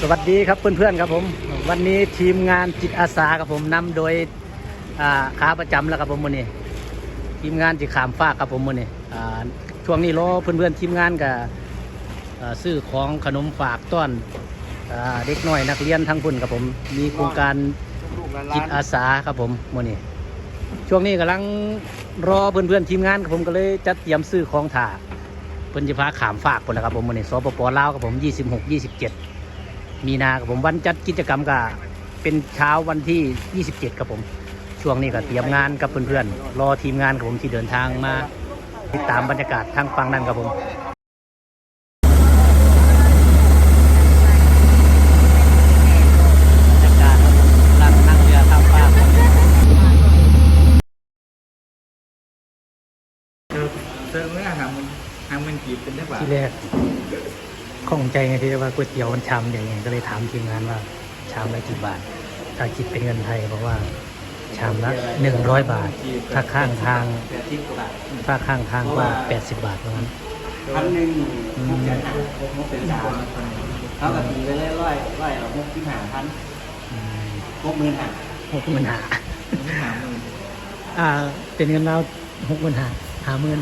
สวัสดีครับเพื่อนๆครับผม วันนี้ทีมงานจิตอาสาครับผมนำโดยอ่าขาประจำแล้วครับผมวันนี้ทีมงานจิตขามฟ้ากครับผมวันนี้อ่ช่วงนี้รอเพื่อนๆทีมงานกับซื้อของขนมฝากต้อนอเด็กน้อยนักเรียนทั้งพุ่นครับผม มีโครงการจิตอาสาครับผมวันนี้ช่วงนี้กำลังรอเพื่อนๆทีมงานครับผมก็เลยจัดเตรียมซื้อของถ่าเพิ่นจะพาขามฝากคนละครับผมวันนี้สปปลาวครับผม 26 27 มีนาครับผมวันจัดกิจกรรมก็เป็นเช้าวันที่ 27 ครับผม ช่วงนี้ก็เตรียมงานกับเพื่อนๆ รอทีมงานครับผมที่เดินทางมา ติดตามบรรยากาศทางฟังนั่นครับผมบรรยากาศครับผมนั่งนั่งเรือข้ามฟากเติมเนื้อหามันหามันกีบเป็นได้ป่ะที่แรก ข้องใจไงที่ว่าก๋วยเตี๋ยวมันชามใหญ่ไงก็เลยถามทีมงานว่าชามละกี่บาท ถ้าคิดเป็นเงินไทยบอกว่าชามละหนึ่งร้อยบาท ถ้าข้างทาง ถ้าข้างทางก็แปดสิบบาทเท่านั้นพันหนึ่งอืมหกแสนห้าหกเป็นสามเท่ากับตีไปเรื่อยร้อยร้อยเอาหกสิบห้าพันมหกหมื่นหาหกหมื่นหาหาหมื่นอ่า เป็นเงินเราหกหมื่นหาหาหมื่น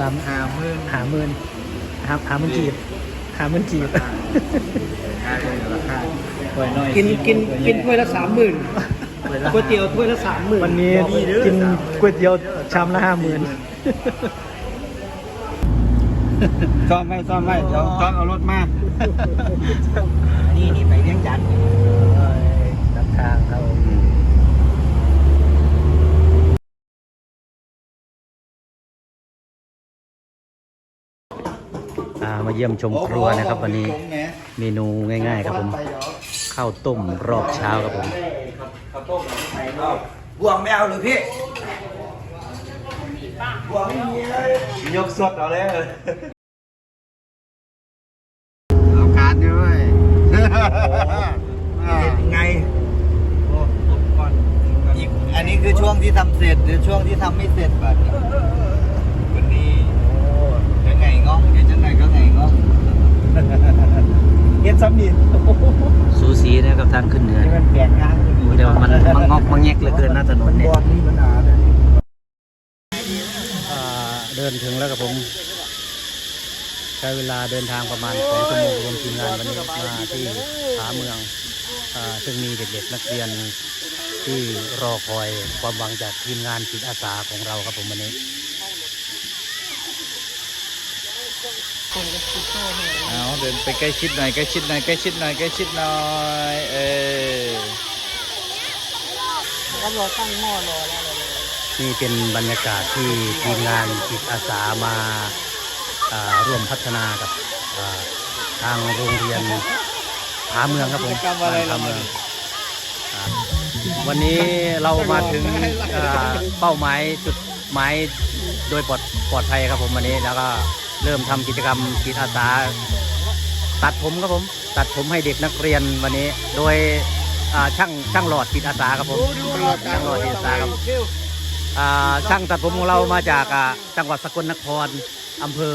ตามหาหมื่นหาหมื่นหาหาหมื่นจีบ หาหมื่นจีบหาหมื่นราคาถ้วยน้อยกินกินกินถ้วยละสามหมื่นก๋วยเตี๋ยวถ้วยละสามหมื่นวันนี้กินก๋วยเตี๋ยวชามละห้าหมื่นซ่อมไว้ซ่อมไว้เดี๋ยวซ่อมเอารถมานี่นี่ไปเลี้ยงจันทร์นักทางครับอ่า มาเยี่ยมชมครัวนะครับ วันนี้เมนูง่าย ๆ ครับผมข้าวต้มรอบเช้าครับผมบวงไม่เอาหรือพี่บวงไม่มีเลยยกสดเอาเลยเอาการด้วยไงอีกอันนี้คือช่วงที่ทำเสร็จหรือช่วงที่ทำไม่เสร็จแบบวันนี้เดี๋ยวไงง้องเดี๋ยวจังไหนก็ไงง้อง เฮ็ดซ้ำนี่สูสีนะครับทางขึ้นเหนือมันแปลงงานเดี๋ยวมันมันงอกมันแงกเหลือเกินหน้าถนนเนี่ยบอลมีปัญหาเลยอ่าเดินถึงแล้วครับผม ใช้เวลาเดินทางประมาณสองชั่วโมงรวมทีมงานวันนี้มาที่ผาเมืองอ่าซึ่งมีเด็กๆนักเรียนที่รอคอยความหวังจากทีมงานจิตอาสาของเราครับผมวันนี้ เดินไปใกล้ชิดหน่อยใกล้ชิดหน่อยใกล้ชิดหน่อยใกล้ชิดหน่อยเออก็รอตั้งหม้อรอแล้วเลยนี่เป็นบรรยากาศที่ทีมงานจิตอาสามาอ่าร่วมพัฒนากับทางโรงเรียนผาเมืองครับผมผาเมืองวันนี้เรามาถึงเป้าหมายจุดหมายโดยปลอดปลอดภัยครับผมวันนี้แล้วก็เริ่มทำกิจกรรมจิตอาสา ตัดผมครับผม ตัดผมให้เด็กนักเรียนวันนี้ โดยอ่าช่างช่างหลอดจิตอาสาครับผมช่างหลอดจิตอาสาครับอ่าช่างตัดผมของเรามาจากอ่าจังหวัดสกลนครอำเภอ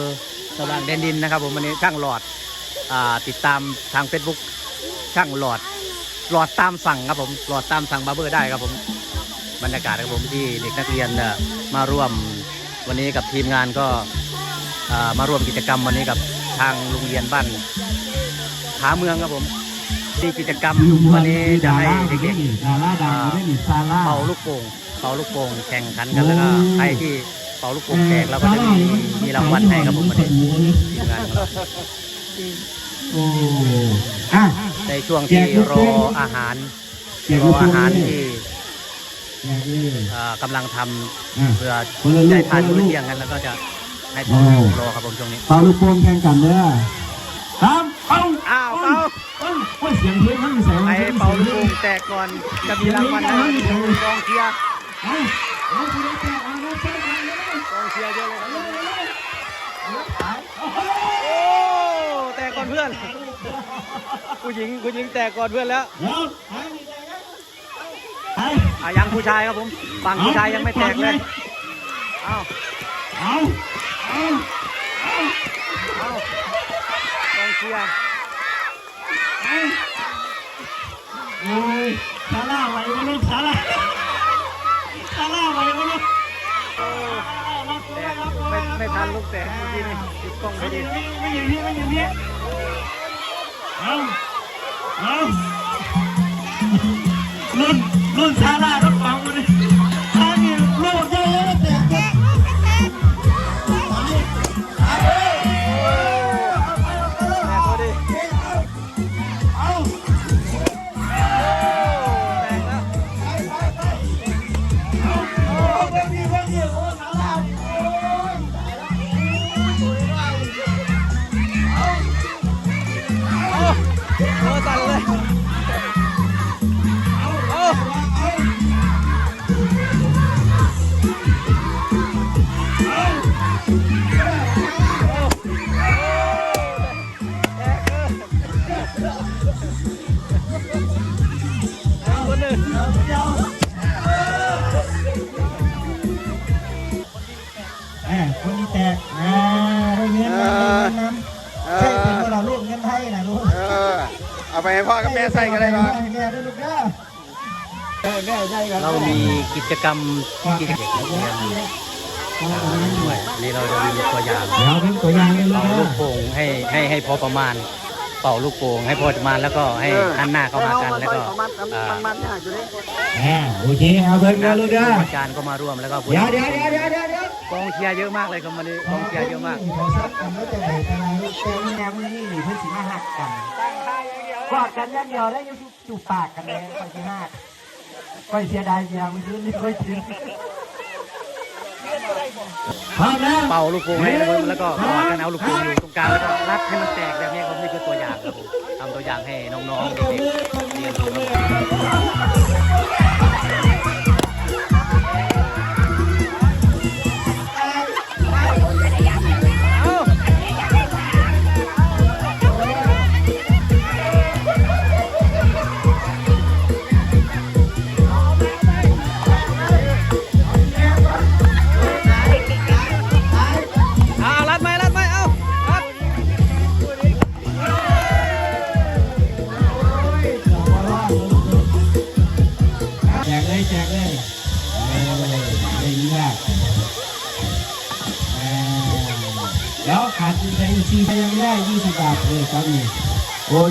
สว่างแดนดินนะครับ ผมวันนี้ช่างหลอดอาติดตามทาง Facebook ช่างหลอดหลอดตามสั่งครับผมหลอดตามสั่งบาร์เบอร์ได้ครับผมบรรยากาศครับผมที่เด็กนักเรียนมาร่วมวันนี้กับทีมงานก็มาร่วมกิจกรรมวันนี้กับทางโรงเรียนบ้าน ผาเมืองครับผมที่กิจกรรมวันนี้จะให้เด็กๆดาราดังได้หนิซาร่าเป่าลูกโป่งเป่าลูกโป่งแข่งขันกันแล้วก็ใครที่เป่าลูกโป่งแตกเราก็จะมีมีรางวัลให้ครับผมวันนี้ทีมงานของเราโอ้อะในช่วงที่รออาหารรออาหารที่แจกเลยเอ่อกำลังทำอะเพื่อได้ทานมื้อเที่ยงกันแล้วก็จะให้เป่าลูกโป่งรอครับผมช่วงนี้เป่าลูกโป่งแข่งกันเด้อสามเป่าอ้า วเป่าเอ้าโอ้ยเสียงเพลงมันแสงไปเป่าลูกโป่งแตกก่อนจะมีรางวัลให้กองเชียร์เอ้าเอาสิได้แจกเอาได้แจกเอาได้กองเชียร์เยอะเลยครับโอ้แตกก่อนเพื่อนผู้หญิงผู้หญิงแตกก่อนเพื่อนแล้วเดี๋ยวไปไปอะยังผู้ชายครับผมฝั่งผู้ชายยังไม่แตกเลยเอ้าเอาเอาเอากองเชียร์ โอ้ยซาร่าไหวไหมลูกซาร่าซาร่าไหวไหมลูกไม่ไม่ทันลูกแสงเมื่อกี้นี่ติดกล้องพไม่ออดีย่างนี้ไม่อย่างนี้ไม่อย่างนี้เอาเอารุ่นรุ่นซาร่าต้องฟังกูดิ เป็นคนเราลูกเงินไทยนะลูกเออ เอาไปให้พ่อกับแม่ใส่กันเลยครับให้แม่ด้วยลูกเด้อแม่แม่ได้กันเรามีกิจกรรมที่เด็กๆนักเรียนด้วยอันนี้เราจะมีตัวอย่างเดี๋ยวเป็นตัวอย่างเลยลูเป่ากเด้ลูอกโป่งให้ให้ให้พอประมาณ เป่าลูกโป่งให้พอประมาณแล้วก็ให้หันหน้าเข้าหากันแล้วก็อ่าอ่าโอเคเอาเพิ่นกันลูกเด้ออาจารย์ก็มาร่วมแล้วก็ผู้เดี๋ยวเดี๋ยวเดี๋ยวเดี๋ยวเดี๋ยวเดี๋ยวกองเชียร์เยอะมากเลยครับวันนี้กองเชียร์เยอะมากขอสักกันแล้วจะไหนกันนะลูกแต่แม่มื้อนี้นี่เพิ่นสิมาหักกันกอดกันอย่างเดียวได้อยู่จูบปากกันเลยค่อยสิหักค่อยเสียดายเสียมื้อคืนนี้ค่อยกินพร้อมแล้ว เป่าลูกโป่งให้แล้วแล้วก็กอดกันเอาลูกโป่งอยู่ตรงกลางแล้วก็รัดให้มันแตกแบบนี้ครับนี่คือตัวอย่างครับผมทำตัวอย่างให้น้องๆเด็กๆเรียนรู้ครับ โอ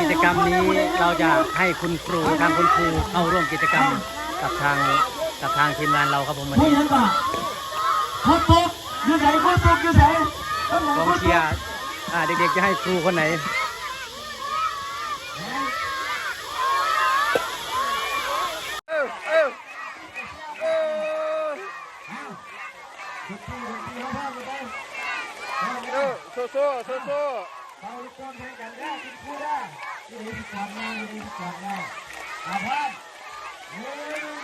กิจกรรมนี้เราจะให้คุณครูทางคุณครูเข้าร่วมกิจกรรมกับทางกับทางทีมงานเราครับผมวันผู้นี้ยังก่อนโคตรโตกอยู่ไหนโคตรโตกอยู่ไหนต้นไหนกองโคตรเชีโตยกร์อ่าเด็กๆจะให้ครูคนไหนโซ่โซ่โซ่โซ่ เอาลูกบอลแข่งกันได้กินคู่ได้ที่ไหนที่ก่อนได้ที่ไหนที่ก่อนได้อาพร้อมหนึ่ง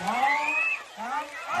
สองสามเอา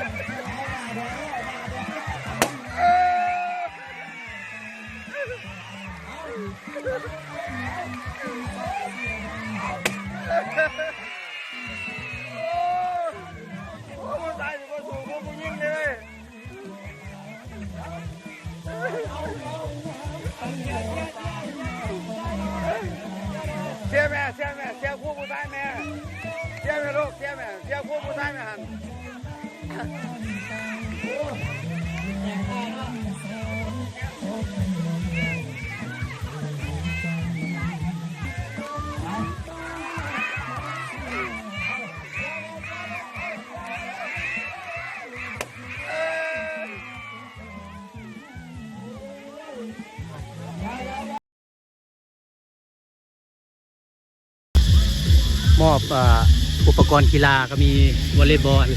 มอบเอ่ออุปกรณ์กีฬาก็มีวอลเลย์บอล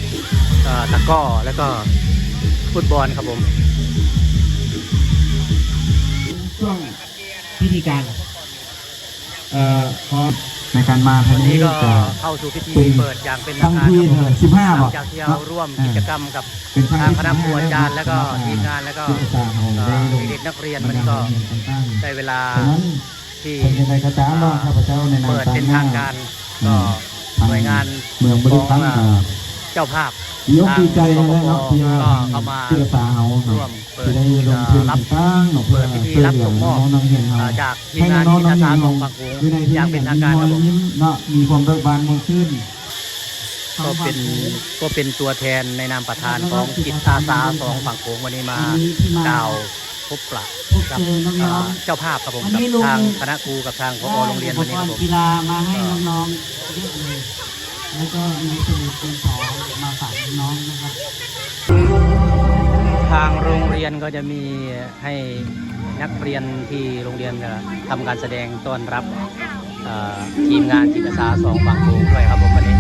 เอ่อตะกร้อแล้วก็ฟุตบอลครับผมช่วงพิธีการเอ่อพร้อมในการมาทางวันนี้นี้ก็ก็เข้าสู่พิธีเป็นเปิดอย่างเป็นทาทั้งงการที่ครับผมสิบห้าหลับ่งจากที่เราร่วมกิจกรรมกับเป็นครั้งทางที่คณะครูอาจารย์15แล้วก็นะครับทีมงานแล้วก็ที่อุตสาห์ของเอ่ได้อลงเด็กๆนักเรียนวันนี้ก็ตั้งได้เวลาฉะนั้นที่เป็นยังไงกระจ้าเนาะข้าพเจ้าในนามเปิดเป็นทางการอื ก็มหน่วยงานเมืองบริษัทของอ่าเจ้าภาพยกดีใจเลยนะเนาะที่ว่าก็เข้ามาที่กระตาเฮาร่วเนาะมเปิดที่ได้ลงทุนรับตั้งเนาะเพื่อเปิดพิธีช่วยรับเหลืส่องมอบน้องๆเห็นเฮาเอ่อจากทีมงานจิตอาสาของฝั่งโขงอยู่ในที่อย่างเป็นทางการครับผมยิ้มเนาะมีความเบิกบานมากขึ้นก็เป็นก็เป็นตัวแทนในนามประธานของจิตอาสาสองฝั่งโขงวันนี้มากล่าวพ บปะพบกับเจอน้เอ่อองเจ้าภาพครับผมวันกับนี้ลุงทางคณะครูกับทางพอโรงเรียนวันนี้ครับผมกีฬามาให้น้องๆเยอะเลยแล้วก็มีสมุดเป็นสองมาฝากน้องๆนะครับ ทางโรงเรียนก็จะมีให้นักเรียนที่โรงเรียนก็ทำการแสดงต้อนรับเอ่อทีมงานจิตอาสาสองฝั่งโขงด้วยครับผมวันนี้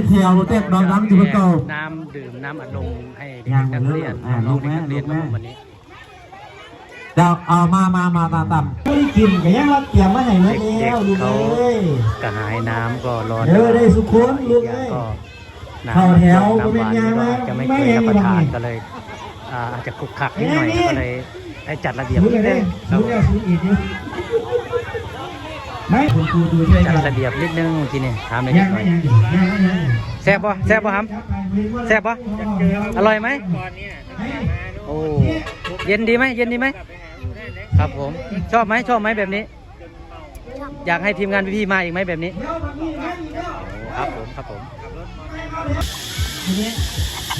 เตะเขียวเตะน้องน้ำอยู่บนเก่าน้ำดื่มน้ำอัดลมให้เด็ยังกๆนักเรียนอ่าน้องลูเด็กกแม่นักเรียนครับลูกแม่ผมวันนี้เดาวเอามามามาตามตามไม่ได้กินก็ยังมาเตรียมมาให้เมื่อเด็แล้กวลูกๆเขาเอ้ยกระหายน้ำก็ร้อนเออได้สุขุมลูกเอ้ยก็น้ำเข้าแถวน้ำหวานเป็นยังไงก็อาจจะไม่ไม่เคยเห็นรับประทานยังไงก็เลยอ่าอาจจะคลุกคลักนิดหน่อยเห็นไหมก็เลยให้จัดระเบียบลูกนิดเลนึยงครัลูบกแล้วสูงอีกอยู่ ไม่คุณครูดูด้วยจัดกันระเบียบนิดนึงทีนี้ถามเลยยันิงดหน่ไม่อยยังยังไม่ยังแซ่บปะแซ่บปะครับแซ่บปะอร่อยไหมโอ้เย็นดีไหมเย็นดีไหมครับผม ชอบไหมชอบไหมแบบนี้ อยากให้ทีมงานพี่ๆมาอีกไหมแบบนี้โอ้ครับผมครับผมทีนี้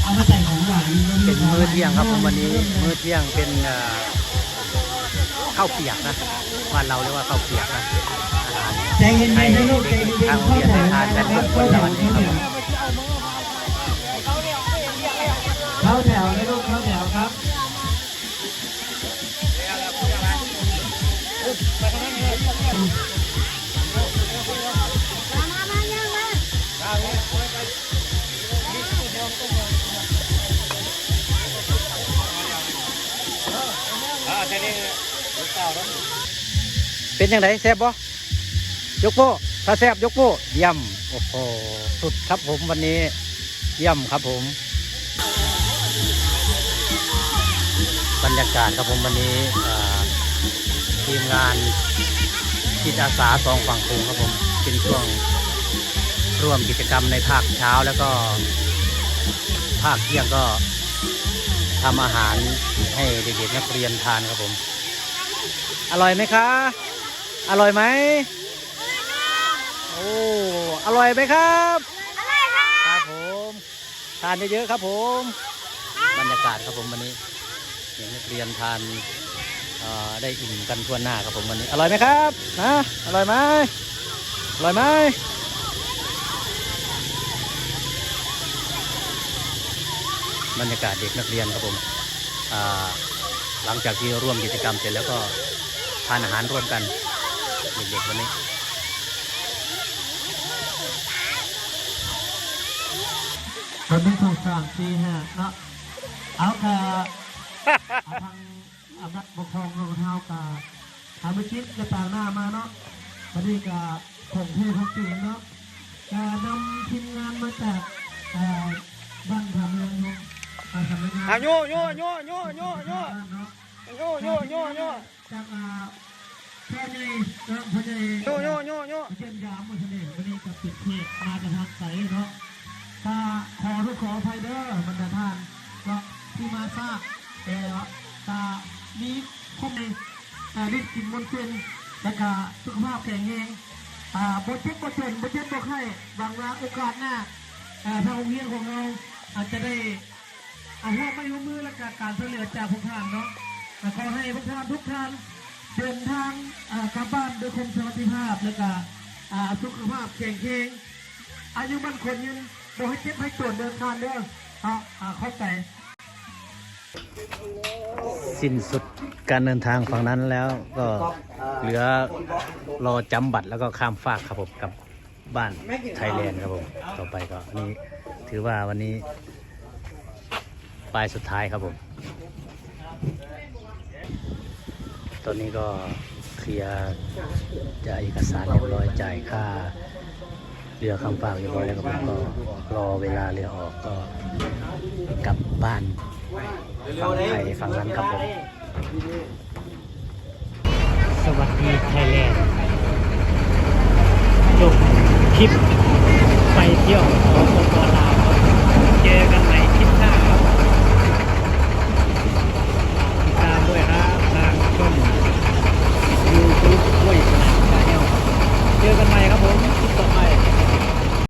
เอามาใส่ของหวานเป็นมื้อเที่ยงครับผมวันนี้มื้อเที่ยงเป็นเอ่อข้าวเปียกนะบ้านเราเรียกว่าข้าวเปียกนะอาหาร ใจเย็นๆนะลูกใจเย็นๆทางโรงเรียนได้ทานกันทุกคนละวันนี้ครับผมเข้าแถวนะลูกเข้าแถวครับ เป็นยังไงแซ่บบ่ ยกโป้ถ้าแซบยกโป้เยี่ยมโอ้โหสุดครับผมวันนี้ เยี่ยมครับผม บรรยากาศครับผมวันนี้ทีมงานจิตอาสาสองฝั่งโขงครับผมเป็นช่วงร่วมกิจกรรมในภาคเช้าแล้วก็ ภาคเที่ยงก็ทำอาหารให้เด็กๆนักเรียนทานครับผม อร่อยไหมคะ อร่อยไหม โอ้อร่อยไหมครับอร่อยครับผมทานเยอะๆครับผมบรรยากาศครับผมวันนี้เด็กนักเรียนทานได้อิ่มกันทั่วหน้าครับผมวันนี้อร่อยไหมครับนะอร่อยไหมอร่อยไหมบรรยากาศเด็กนักเรียนครับผมหลังจากที่ร่วมกิจกรรมเสร็จแล้วก็ทานอาหารร่วมกันเด็กๆวันนี้ คนที่ถูกสามสี่ห้าเนาะเอากะเอาทางอำนาจปกครองของเท้ากะทำไปคิดจะต่างหน้ามาเนาะวันนี้กะผงเทพของจีนเนาะกะนำทีมงานมาจากเอ่อบ้านทำเมืองเนาะมาทำงานอะโย่โย่โย่โย่โย่โย่เนาะโย่โย่โย่โย่จากอ่าพ่อใหญ่เนาะพ่อใหญ่โยโยโยโยเยี่ยมยามวันนี้วันนี้กับปิดเทศมาจากทางไสเนาะ ก็ขอทุกขออภัยเด้อบรรดาท่านเนาะที่มาทราบแต่ตามีข้อมูลอ่ารีบกินมนเส้นแล้วก็สุขภาพแข็งแรงอ่าบนเช็คบนเช็นบนเช็คบนไข้บางว่าโอกาสหน้าอ่าทางโรงเรียนของเราอาจจะได้เอาหัวไม่หัวมือและก็การช่วยเหลือจากพวกท่านเนาะขอให้พวกท่านทุกท่านเดินทางกลับบ้านด้วยความสวัสดิภาพแล้วก็สุขภาพแข็งแรงอายุมันคนยืน บ่ให้เจ็บให้ปวดเดินทางเด้อเอาอ่าเข้าใจสิ้นสุดการเดินทางฝั่งนั้นแล้วก็เหลือรอจำบัตรแล้วก็ข้ามฟากครับผมกับบ้านไทยแลนด์ครับผมต่อไปก็นี่ถือว่าวันนี้ปลายสุดท้ายครับผม ตอนนี้ก็เคลียร์จ่ายเอกสารเรียบร้อยจ่ายค่า เรือคำฝากเรียบร้อยแล้วครับผมก็รอเวลาเรือออกก็กลับบ้านฝั่งไทยฝั่งนั้นครับผมสวัสดีไทยแลนด์จบคลิปไปเที่ยวของปปลาวเจอกันใหม่คลิปหน้าครับติดตามด้วยครับทางช่องยูทูบห้วยสนามชาแนลเจอกันใหม่ครับผมคลิปต่อไป